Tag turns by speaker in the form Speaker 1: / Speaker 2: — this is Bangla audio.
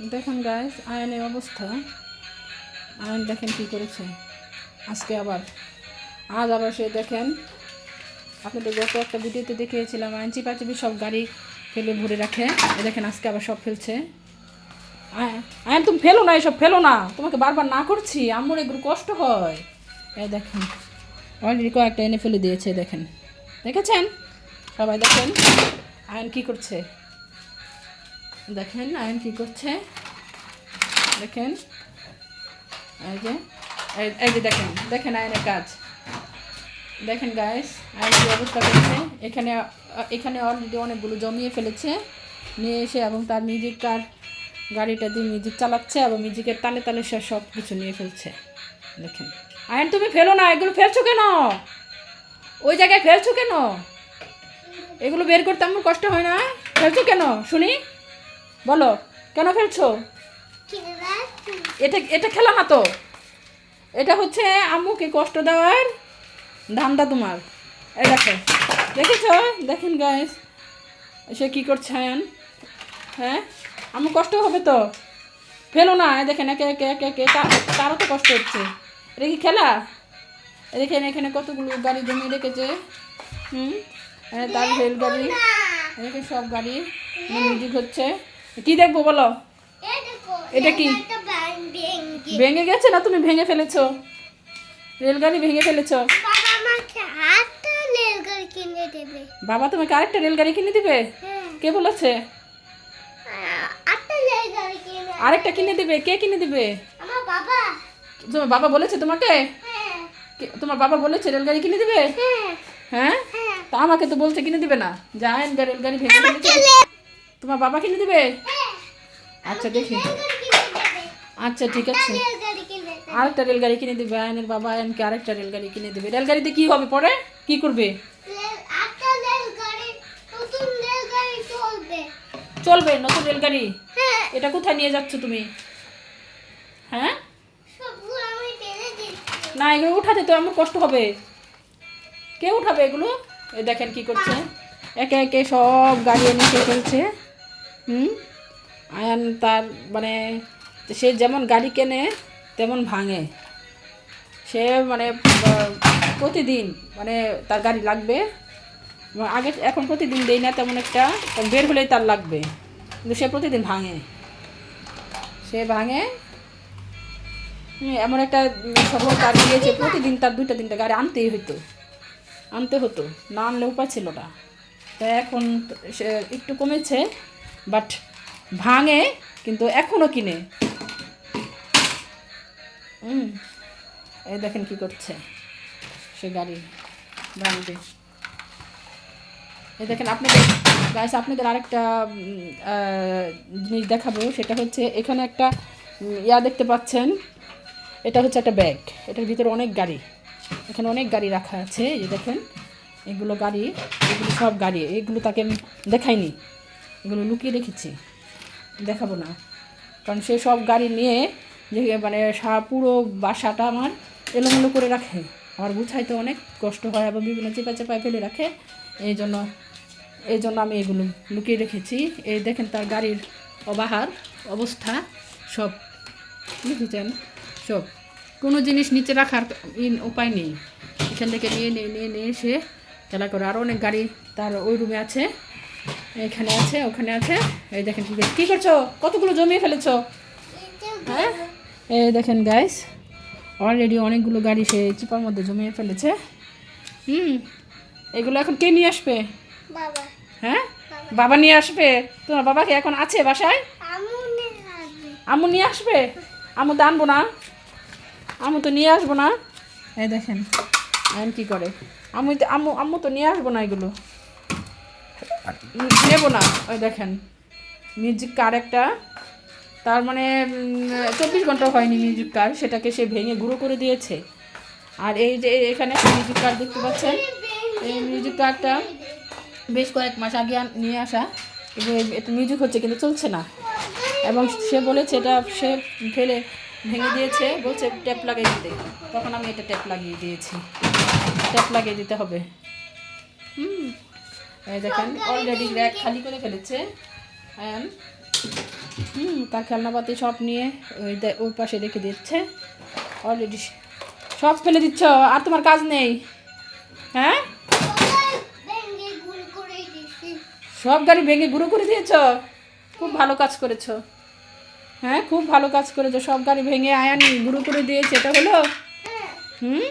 Speaker 1: দেখুন গাইস আয়নের অবস্থা। আয়ন দেখেন কি করেছে। আজকে আবার, আজ আবার সে দেখেন, আপনাদের গত একটা ভিডিওতে দেখিয়েছিলাম, আয়ন চিপাচিপি সব গাড়ি ফেলে ভরে রাখে। এ দেখেন আজকে আবার সব ফেলছে। আয়- আয়ন তুমি ফেলো না, এসব ফেলো না। তোমাকে বারবার না করছি, আমার এগুলো কষ্ট হয়। এ দেখেন অলরেডি কয়েকটা এনে ফেলে দিয়েছে, দেখেন। দেখেছেন? সবাই দেখেন, আয়ন কি করছে? দেখেন, আয়ন কি করছে? দেখেন, এই যে, এই- যে দেখেন দেখেন আয়নের কাজ। দেখেন গাইস আয়ন কি অবস্থা করছে? এখানে এখানে অলরেডি অনেকগুলো জমিয়ে ফেলেছে। নিয়ে এসে এবং তার মিউজিক কার গাড়িটা দিয়ে মিউজিক চালাচ্ছে এবং মিউজিকের তালে তালে সে সব কিছু নিয়ে ফেলছে। দেখেন। আয়ন, তুমি ফেলো না, এগুলো ফেলছো কেন? ওই জায়গায় ফেলছো কেন? এগুলো বের করতে আমার কষ্ট হয় না? ফেলছো কেন? শুনি। বলো, কেন খেলছো? এটা এটা খেলা না তো? এটা হচ্ছে আম্মুকে কষ্ট দেওয়ার ধান্দা তোমার। এই দেখো, দেখেছ? দেখেন গাইস সে কি করছে হ্যাঁ? আম্মু কষ্ট হবে তো? ফেলো না দেখেন, একে একে একে একে তারও তো কষ্ট হচ্ছে। এটা কি খেলা? দেখেন, এখানে কতগুলো গাড়ি জমিয়ে রেখেছে। হুম? এ তার রেল গাড়ি এদিকে সব গাড়ি মিউজিক হচ্ছে কি দেখব বলো? এটা কি? ভেঙে গেছে না তুমি ভেঙে ফেলেছো? রেলগাড়ি ভেঙে ফেলেছো?
Speaker 2: বাবা
Speaker 1: তোমাকে আরেকটা রেলগাড়ি কিনে দিবে?
Speaker 2: হ্যাঁ।
Speaker 1: কে বলেছে? আরেকটা কিনে দিবে। কে কিনে দিবে? তোমার বাবা বলেছে তোমাকে?
Speaker 2: হ্যাঁ।
Speaker 1: তোমার বাবা বলেছে রেলগাড়ি কিনে দিবে?
Speaker 2: হ্যাঁ।
Speaker 1: হ্যাঁ? তা আমাকে তো বলছে কিনে দিবে না। যায়েন রেলগাড়ি ভেঙে ফেলেছে। তোমার বাবা কিনে দিবে?
Speaker 2: হ্যাঁ।
Speaker 1: আচ্ছা দেখি। আচ্ছা ঠিক আছে। আরেকটা রেলগাড়ি কিনে দেবে আয়নের বাবা আয়নকে আরেকটা রেলগাড়ি কিনে দিবে। রেলগাড়িতে কি হবে পরে? কি করবে?
Speaker 2: চলবে।
Speaker 1: নতুন রেলগাড়ি
Speaker 2: হ্যাঁ।
Speaker 1: এটা কোথায় নিয়ে যাচ্ছ তুমি? হ্যাঁ? না এগুলো উঠাতে তো আমার কষ্ট হবে। কে উঠাবে এগুলো? দেখেন কি করছে। একে একে সব গাড়ি এনে কে ফেলছে। হুম? আয়ান তার মানে সে যেমন গাড়ি কেনে, তেমন ভাঙে। সে মানে প্রতিদিন মানে তার গাড়ি লাগবে। আগে এখন প্রতিদিন দেই না, তেমন একটা বের হলেই তার লাগবে। কিন্তু সে প্রতিদিন ভাঙে। সে ভাঙে। এমন একটা সফল তার দিয়েছে প্রতিদিন তার দুইটা, তিনটা গাড়ি আনতেই হতো আনতে হতো, না আনলে উপায় ছিল না। তো এখন সে একটু কমেছে। বাট ভাঙে, কিন্তু এখনও কিনে। এই দেখেন কি করছে সে গাড়ি ভাঙবে এই দেখেন আপনাদের গাইস আপনাদের আরেকটা জিনিস দেখাবো, সেটা হচ্ছে এখানে একটা ইয়া দেখতে পাচ্ছেন। এটা হচ্ছে একটা ব্যাগ। এটার ভিতরে অনেক গাড়ি। এখানে অনেক গাড়ি রাখা আছে, এই দেখেন। এগুলো গাড়ি, এগুলো সব গাড়ি। এগুলো তাকে দেখাইনি। এগুলো লুকিয়ে রেখেছি। দেখাবো না। কারণ সে সব গাড়ি নিয়ে যে মানে পুরো বাসাটা আমার এলোমেলো করে রাখে। আমার গুছাইতে অনেক কষ্ট হয় এবং বিভিন্ন চেপা চেপায় ফেলে রাখে। এই জন্য এই জন্য আমি এগুলো লুকিয়ে রেখেছি। এই দেখেন তার গাড়ির অবাহার অবস্থা। সব বুঝেছেন? সব। কোনো জিনিস নিচে রাখার উপায় নেই। এখান থেকে নিয়ে নিয়ে নিয়ে নিয়ে এসে খেলা করে। আরও অনেক গাড়ি তার ওই রুমে আছে। এখানে আছে ওখানে আছে। এই দেখেন কী কী করছ? কতগুলো জমিয়ে ফেলেছো? হ্যাঁ? এই দেখেন গাইস অলরেডি অনেকগুলো গাড়ি সে চিপার মধ্যে জমিয়ে ফেলেছে। হুম এগুলো এখন কে নিয়ে আসবে?
Speaker 2: বাবা।
Speaker 1: হ্যাঁ? বাবা। নিয়ে আসবে? তোমার বাবাকে এখন আছে বাসায়? আমু নিয়ে আসবে। আমু তো আনব না। আমু তো নিয়ে আসব না। এই দেখেন এখন কি করে? আমি তো আম্মু আম্মু তো নিয়ে আসব না এগুলো। নেব না, ওই দেখেন। মিউজিক কার একটা? তার মানে চব্বিশ ঘণ্টা হয়নি মিউজিক কার, সেটাকে সে ভেঙে গুঁড়ো করে দিয়েছে। আর এই যে এখানে মিউজিক কার দেখতে পাচ্ছেন? এই মিউজিক কারটা বেশ কয়েক মাস আগে নিয়ে আসা। কিন্তু এটা মিউজিক হচ্ছে কিন্তু চলছে না। এবং সে বলেছে এটা, সে ফেলে, ভেঙে দিয়েছে, বলছে ট্যাপ লাগিয়ে দিতে। তখন আমি এটা ট্যাপ লাগিয়ে দিয়েছি। ট্যাপ লাগিয়ে দিতে হবে। হুম। দেখেন অলরেডি র্যাক খালি করে ফেলেছে। অ্যান্ড হুম তার খেলনাপাতি সব নিয়ে ওই ওই পাশে রেখে দিচ্ছে। অলরেডি সব ফেলে দিচ্ছ আর তোমার কাজ নেই। হ্যাঁ? সব গাড়ি ভেঙে গুঁড়ো করে দিয়েছ? খুব ভালো কাজ করেছ। হ্যাঁ খুব ভালো কাজ করেছ। সব গাড়ি ভেঙে আয়ান গুঁড়ো করে দিয়েছে এটা হলো?
Speaker 2: হ্যাঁ।
Speaker 1: হুম?